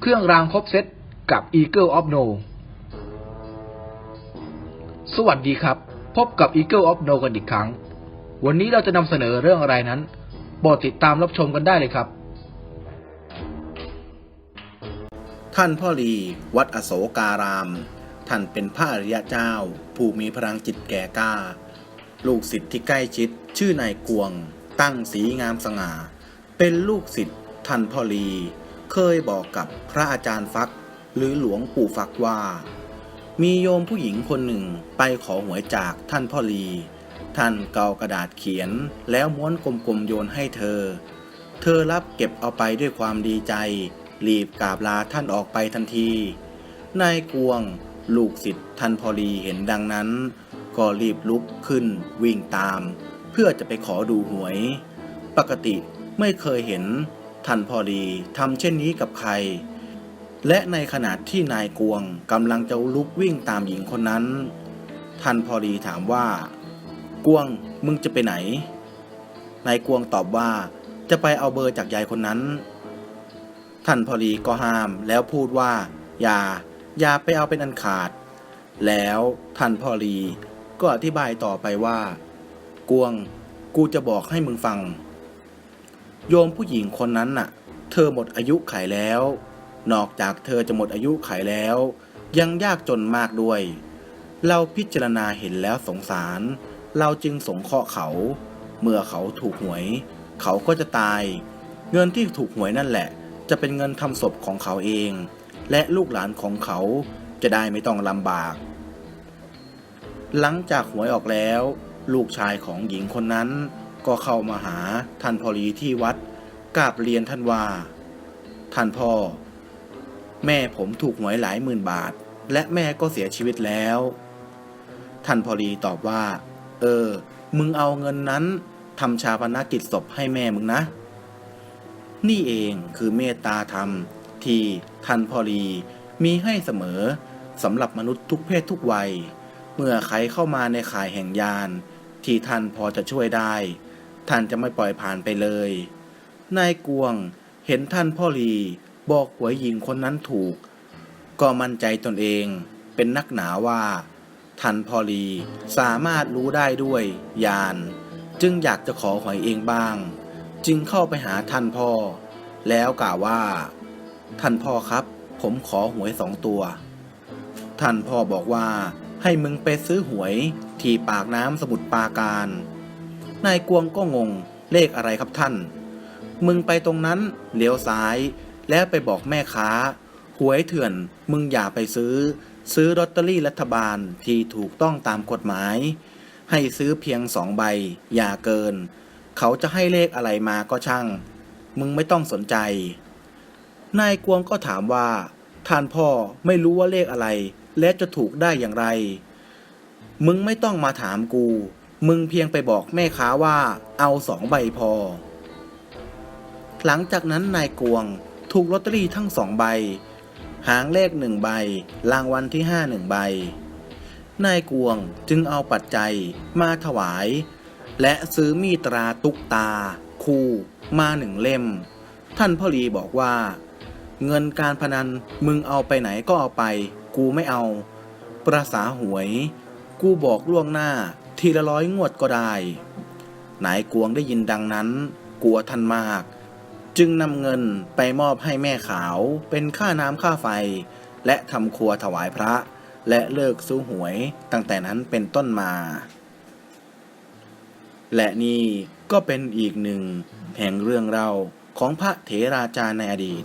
เครื่องรางครบเซตกับ Eagle of No สวัสดีครับ พบกับ Eagle of No กันอีกครั้ง วันนี้เราจะนำเสนอเรื่องอะไรนั้นโปรดติดตามรับชมกันได้เลยครับ ท่านพ่อลีวัดอโศการาม ท่านเป็นพระอริยเจ้า ผู้มีพลังจิตแก่กล้า ลูกศิษย์ที่ใกล้ชิด ชื่อนายกวง ตั้งสีงามสง่า เป็นลูกศิษย์ท่านพ่อลี เคยบอกกับพระอาจารย์ฟัก หรือหลวงปู่ฟักว่า มีโยมผู้หญิงคนหนึ่งไปขอหวยจากท่านพ่อลี ท่านเกากระดาษเขียนแล้วม้วนกลมๆโยนให้เธอ เธอรับเก็บเอาไปด้วยความดีใจ รีบกราบลาท่านออกไปทันทีนายกวง ลูกศิษย์ท่านพอลีเห็นดังนั้น ก็รีบลุกขึ้นวิ่งตาม เพื่อจะไปขอดูหวย ปกติไม่เคยเห็น ท่านพอลีทำเช่นนี้กับใคร และในขณะที่นายกวงกำลังจะลุกวิ่งตามหญิงคนนั้น ท่านพอลีถามว่า กวงมึงจะไปไหน นายกวงตอบว่าจะไปเอาเบอร์จากยายคนนั้น ท่านพอลีก็ห้ามแล้วพูดว่า อย่า อย่าไปเอาเป็นอันขาด แล้วท่านพอลีก็อธิบายต่อไปว่า กวง กูจะบอกให้มึงฟัง โยมผู้หญิงคนนั้นน่ะ เธอหมดอายุไขแล้ว นอกจากเธอจะหมดอายุไขแล้ว ยังยากจนมากด้วย เราพิจารณาเห็นแล้วสงสาร เราจึงสงเคราะห์เขา เมื่อเขาถูกหวย เขาก็จะตาย เงินที่ถูกหวยนั่นแหละ จะเป็นเงินทำศพของเขาเอง และลูกหลานของเขาจะได้ไม่ต้องลำบาก หลังจากหวยออกแล้ว ลูกชายของหญิงคนนั้น ก็เข้ามาหาท่านพอลีที่วัดกราบเรียนท่านว่า ท่านพ่อ แม่ผมถูกหวยหลายหมื่นบาท และแม่ก็เสียชีวิตแล้ว ท่านพอลีตอบว่า เออ มึงเอาเงินนั้นทำชาปนกิจศพให้แม่มึงนะ นี่เองคือเมตตาธรรมที่ท่านพอลีมีให้เสมอสำหรับมนุษย์ทุกเพศทุกวัย เมื่อใครเข้ามาในข่ายแห่งยาน ที่ท่านพอจะช่วยได้ ท่านจะไม่ปล่อยผ่านไปเลย นายกวงเห็นท่านพ่อลีบอกหวยหญิงคนนั้นถูก ก็มั่นใจตนเองเป็นนักหนาว่า ท่านพ่อลีสามารถรู้ได้ด้วยญาณจึงอยากจะขอหวยเองบ้าง จึงเข้าไปหาท่านพ่อ แล้วกล่าวว่า ท่านพ่อครับ ผมขอหวยสองตัว ท่านพ่อบอกว่าให้มึงไปซื้อหวยที่ปากน้ำสมุทรปราการ นายกวงก็งง เลขอะไรครับท่าน มึงไปตรงนั้นเลี้ยวซ้าย แล้วไปบอกแม่ค้า หวยเถื่อนมึงอย่าไปซื้อ ซื้อลอตเตอรี่รัฐบาลที่ถูกต้องตามกฎหมาย ให้ซื้อเพียงสองใบ อย่าเกิน เขาจะให้เลขอะไรมาก็ช่าง มึงไม่ต้องสนใจ นายกวงก็ถามว่าท่านพ่อไม่รู้ว่าเลขอะไร และจะถูกได้อย่างไร มึงไม่ต้องมาถามกู มึงเพียงไปบอกแม่ค้าว่าเอาสองใบพอ หลังจากนั้นนายกวงถูกลอตเตอรี่ทั้งสองใบ หางเลขหนึ่งใบ รางวัลที่ห้าหนึ่งใบ นายกวงจึงเอาปัจจัยมาถวาย และซื้อมีตราตุกตา คู่ มาหนึ่งเล่ม ท่านพ่อลีบอกว่า เงินการพนันมึงเอาไปไหนก็เอาไป กูไม่เอา ประสาหวย กูบอกล่วงหน้า ทีละร้อยงวดก็ได้ นายกวงได้ยินดังนั้น กลัวท่านมาก จึงนำเงินไปมอบให้แม่ขาวเป็นค่าน้ำค่าไฟ และทำครัวถวายพระ และเลิกซื้อหวยตั้งแต่นั้นเป็นต้นมา และนี่ก็เป็นอีกหนึ่งแห่งเรื่องเล่าของพระเถราจารย์ในอดีต